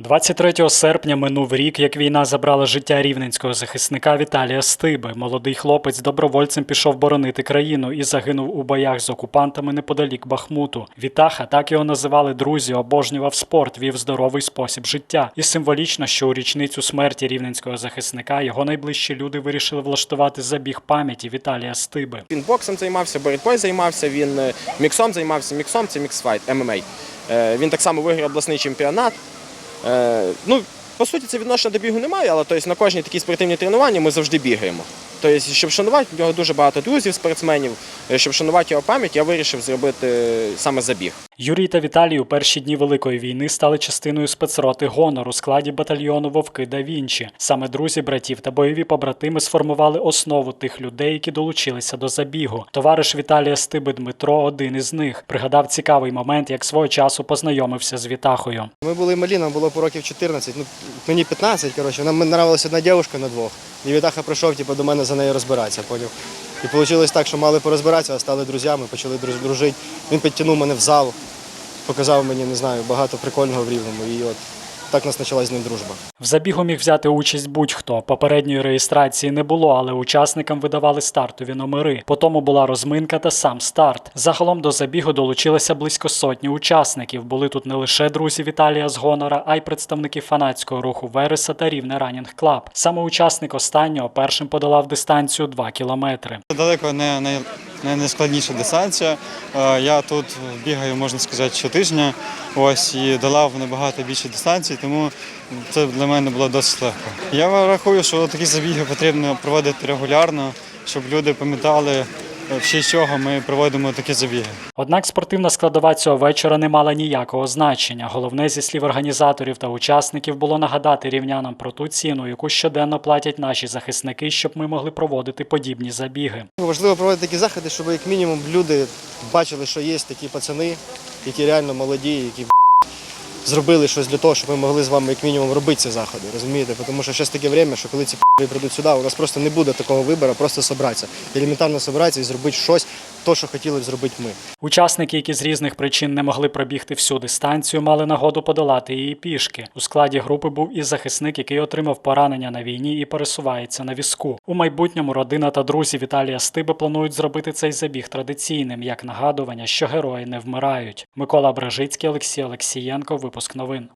23 серпня минув рік, як війна забрала життя рівненського захисника Віталія Стиби. Молодий хлопець добровольцем пішов боронити країну і загинув у боях з окупантами неподалік Бахмуту. Вітаха, так його називали друзі, обожнював спорт, вів здоровий спосіб життя. І символічно, що у річницю смерті рівненського захисника його найближчі люди вирішили влаштувати забіг пам'яті Віталія Стиби. Він боксом займався, боротьбою займався, він е, міксом займався. Міксом це міксфайт, ММА. Е, Він так само виграв обласний чемпіонат. Е, Ну, по суті, це відношення до бігу немає, але тобто, на кожні такі спортивні тренування ми завжди бігаємо. Тобто, щоб шанувати, в нього дуже багато друзів, спортсменів. Е, Щоб шанувати його пам'ять, я вирішив зробити е, саме забіг. Юрій та Віталій у перші дні Великої війни стали частиною спецроти Гонор у складі батальйону Вовки да Вінчі. Саме друзі братів та бойові побратими сформували основу тих людей, які долучилися до забігу. Товариш Віталія Стиби Дмитро один із них. Пригадав цікавий момент, як свого часу познайомився з Вітахою. Ми були малі, нам було по років 14, ну мені 15, коротше. Нам нравилася одна дівчинка на двох. І Вітаха прийшов типу, до мене за нею розбиратися, поняв. І вийшло так, що мали порозбиратися, а стали друзями, почали друж- дружити. Він підтягнув мене в зал, показав мені, не знаю, багато прикольного в рівному. І от так у нас почалась з ним дружба. В забігу міг взяти участь будь-хто. Попередньої реєстрації не було, але учасникам видавали стартові номери. Потім була розминка та сам старт. Загалом до забігу долучилося близько сотні учасників. Були тут не лише друзі Віталія з Гонора, а й представники фанатського руху Вереса та Рівне Ранінг Клаб. Саме учасник останнього першим подолав дистанцію 2 кілометри. Далеко не, не найскладніша дистанція. Е, Я тут бігаю, можна сказати, щотижня. Ось і долав набагато більше дистанцій, тому це для мене було досить легко. Я рахую, що такі забіги потрібно проводити регулярно, щоб люди пам'ятали, в честь чого ми проводимо такі забіги. Однак спортивна складова цього вечора не мала ніякого значення. Головне зі слів організаторів та учасників було нагадати рівнянам про ту ціну, яку щоденно платять наші захисники, щоб ми могли проводити подібні забіги. Важливо проводити такі заходи, щоб як мінімум люди бачили, що є такі пацани, які реально молоді, які зробили щось для того, щоб ми могли з вами як мінімум робити ці заходи. Розумієте? Тому що зараз таке время, що коли ці прийдуть сюди, у нас просто не буде такого вибору, просто собратися. Елементарно собратися і зробити щось, то, що хотіли б зробити ми. Учасники, які з різних причин не могли пробігти всю дистанцію, мали нагоду подолати її пішки. У складі групи був і захисник, який отримав поранення на війні і пересувається на візку. У майбутньому родина та друзі Віталія Стиби планують зробити цей забіг традиційним як нагадування, що герої не вмирають. Микола Бражицький, Олексій Олексієнко. Випуск новин.